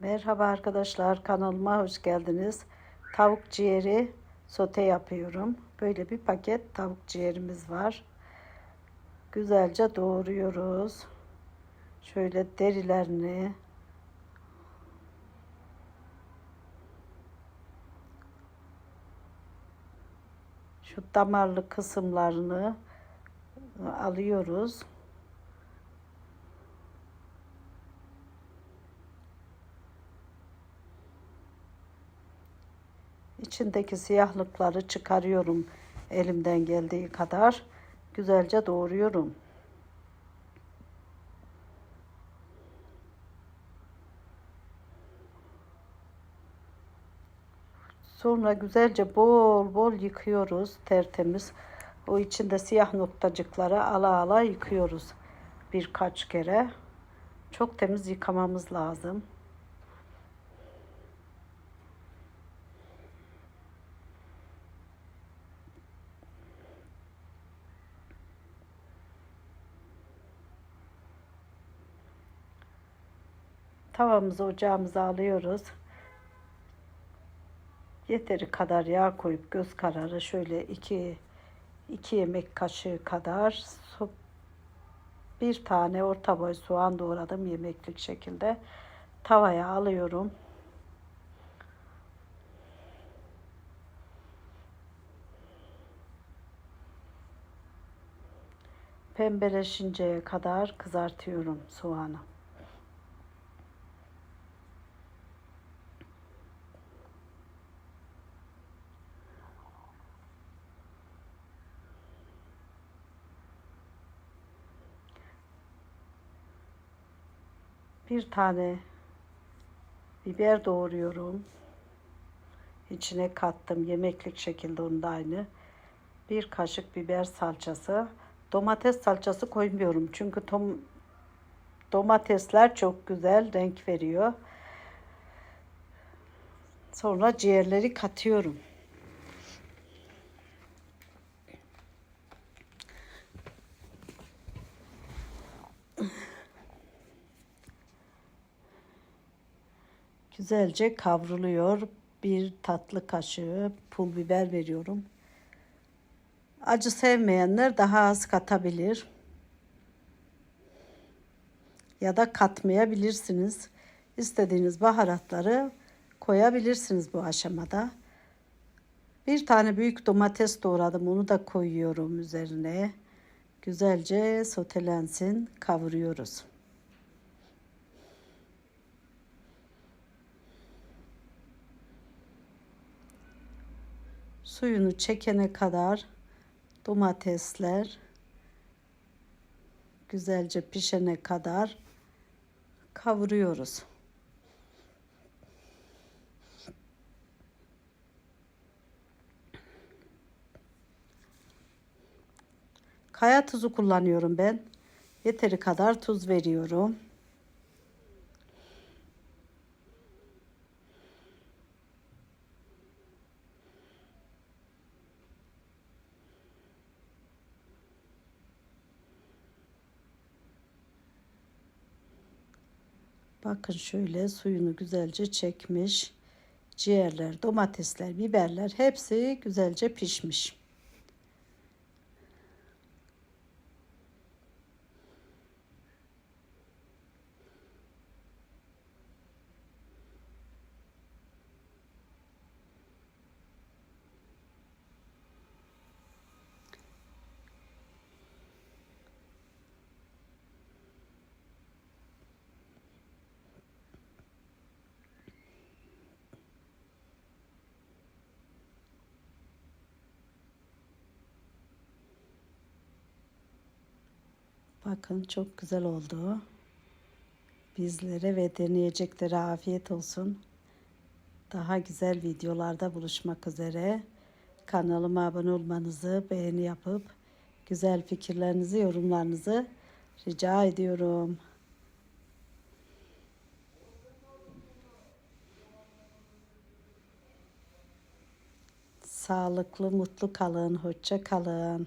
Merhaba arkadaşlar kanalıma hoş geldiniz. Tavuk ciğeri sote yapıyorum. Böyle bir paket tavuk ciğerimiz var. Güzelce doğruyoruz. Şöyle derilerini şu damarlı kısımlarını alıyoruz. İçindeki siyahlıkları çıkarıyorum elimden geldiği kadar. Güzelce doğruyorum. Sonra güzelce bol bol yıkıyoruz tertemiz. O içinde siyah noktacıkları ala ala yıkıyoruz birkaç kere. Çok temiz yıkamamız lazım. Tavamızı ocağımıza alıyoruz. Yeteri kadar yağ koyup göz kararı şöyle iki, iki yemek kaşığı kadar su, bir tane orta boy soğan doğradım yemeklik şekilde. Tavaya alıyorum. Pembeleşinceye kadar kızartıyorum soğanı. Bir tane biber doğruyorum. İçine kattım yemeklik şekilde onu da aynı. Bir kaşık biber salçası. Domates salçası koymuyorum çünkü tom, domatesler çok güzel renk veriyor. Sonra ciğerleri katıyorum. Güzelce kavruluyor. Bir tatlı kaşığı pul biber veriyorum. Acı sevmeyenler daha az katabilir. Ya da katmayabilirsiniz. İstediğiniz baharatları koyabilirsiniz bu aşamada. Bir tane büyük domates doğradım. Onu da koyuyorum üzerine. Güzelce sotelensin. Kavuruyoruz. Suyunu çekene kadar domatesler güzelce pişene kadar kavuruyoruz. Kaya tuzu kullanıyorum ben. Yeteri kadar tuz veriyorum. Bakın şöyle suyunu güzelce çekmiş. Ciğerler, domatesler, biberler hepsi güzelce pişmiş. Bakın çok güzel oldu. Bizlere ve deneyeceklere afiyet olsun. Daha güzel videolarda buluşmak üzere. Kanalıma abone olmanızı, beğeni yapıp güzel fikirlerinizi, yorumlarınızı rica ediyorum. Sağlıklı, mutlu kalın, hoşça kalın.